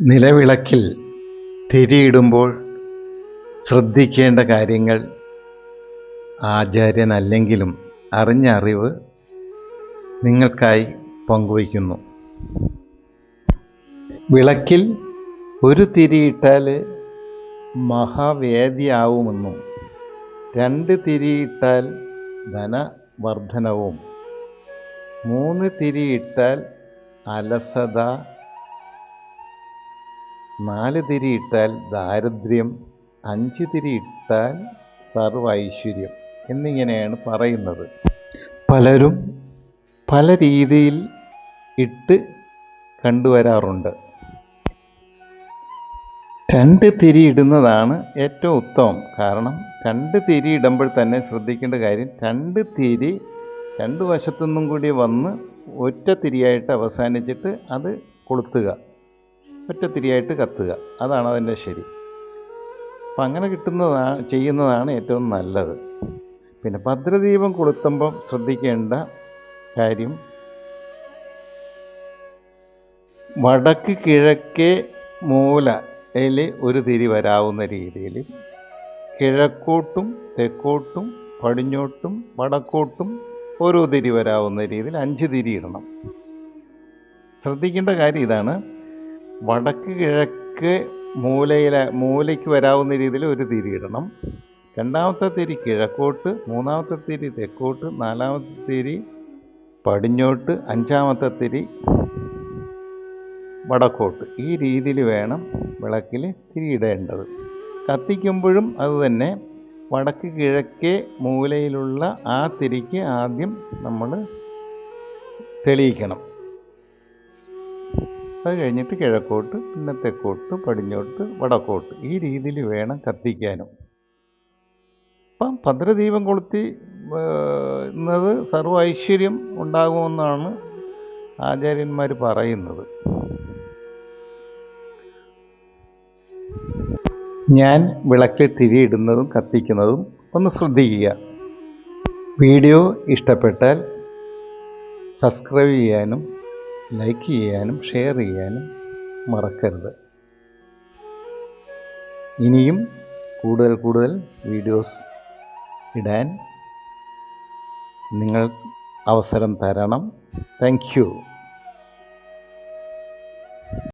നിലവിളക്കിൽ തിരിയിടുമ്പോൾ ശ്രദ്ധിക്കേണ്ട കാര്യങ്ങൾ ആചാര്യൻ അല്ലെങ്കിലും അറിഞ്ഞ അറിവ് നിങ്ങൾക്കായി പങ്കുവയ്ക്കുന്നു. വിളക്കിൽ ഒരു തിരിയിട്ടാൽ മഹാവേദിയാവുമെന്നും രണ്ട് തിരിയിട്ടാൽ ധനവർദ്ധനവും മൂന്ന് തിരിയിട്ടാൽ അലസത നാല് തിരിയിട്ടാൽ ദാരിദ്ര്യം അഞ്ച് തിരിയിട്ടാൽ സർവൈശ്വര്യം എന്നിങ്ങനെയാണ് പറയുന്നത്. പലരും പല രീതിയിൽ ഇട്ട് കണ്ടുവരാറുണ്ട്. രണ്ട് തിരി ഇടുന്നതാണ് ഏറ്റവും ഉത്തമം. കാരണം രണ്ട് തിരി ഇടുമ്പോൾ തന്നെ ശ്രദ്ധിക്കേണ്ട കാര്യം രണ്ട് തിരി രണ്ട് വശത്തുനിന്നും കൂടി വന്ന് ഒറ്റ തിരിയായിട്ട് അവസാനിച്ചിട്ട് അത് കൊളുത്തുക. ഒറ്റ തിരിയായിട്ട് കത്തുക. അതാണ് അതിന്റെ ശരി. അപ്പം അങ്ങനെ കിട്ടുന്നതാണ് ചെയ്യുന്നതാണ് ഏറ്റവും നല്ലത്. പിന്നെ ഭദ്രദീപം കൊളുത്തുമ്പം ശ്രദ്ധിക്കേണ്ട കാര്യം വടക്ക് കിഴക്കേ മൂലയിൽ ഒരു തിരി വരാവുന്ന രീതിയിൽ കിഴക്കോട്ടും തെക്കോട്ടും പടിഞ്ഞോട്ടും വടക്കോട്ടും ഓരോ തിരി വരാവുന്ന രീതിയിൽ അഞ്ച് തിരി ഇടണം. ശ്രദ്ധിക്കേണ്ട കാര്യം ഇതാണ്. വടക്ക് കിഴക്ക് മൂലയിലെ മൂലയ്ക്ക് വരാവുന്ന രീതിയിൽ ഒരു തിരി ഇടണം. രണ്ടാമത്തെ തിരി കിഴക്കോട്ട് മൂന്നാമത്തെ തിരി തെക്കോട്ട് നാലാമത്തെ തിരി പടിഞ്ഞോട്ട് അഞ്ചാമത്തെ തിരി വടക്കോട്ട്. ഈ രീതിയിൽ വേണം വിളക്കിൽ തിരിയിടേണ്ടത് കത്തിക്കുമ്പോഴും അതുതന്നെ വടക്ക് കിഴക്കേ മൂലയിലുള്ള ആ തിരിക്ക് ആദ്യം നമ്മൾ തെളിയിക്കണം. അത് കഴിഞ്ഞിട്ട് കിഴക്കോട്ട് പിന്നെ തെക്കോട്ട് പടിഞ്ഞോട്ട് വടക്കോട്ട്. ഈ രീതിയിൽ വേണം കത്തിക്കാനും. അപ്പം ഭദ്രദീപം കൊളുത്തി എന്നത് സർവ ഐശ്വര്യം ഉണ്ടാകുമെന്നാണ് ആചാര്യന്മാർ പറയുന്നത്. ഞാൻ വിളക്കിൽ തിരിയിടുന്നതും കത്തിക്കുന്നതും ഒന്ന് ശ്രദ്ധിക്കുക. വീഡിയോ ഇഷ്ടപ്പെട്ടാൽ സബ്സ്ക്രൈബ് ചെയ്യാനും ലൈക്ക് ചെയ്യാനും ഷെയർ ചെയ്യാനും മറക്കരുത്. ഇനിയും കൂടുതൽ കൂടുതൽ വീഡിയോസ് ഇടാൻ നിങ്ങൾ അവസരം തരണം. താങ്ക്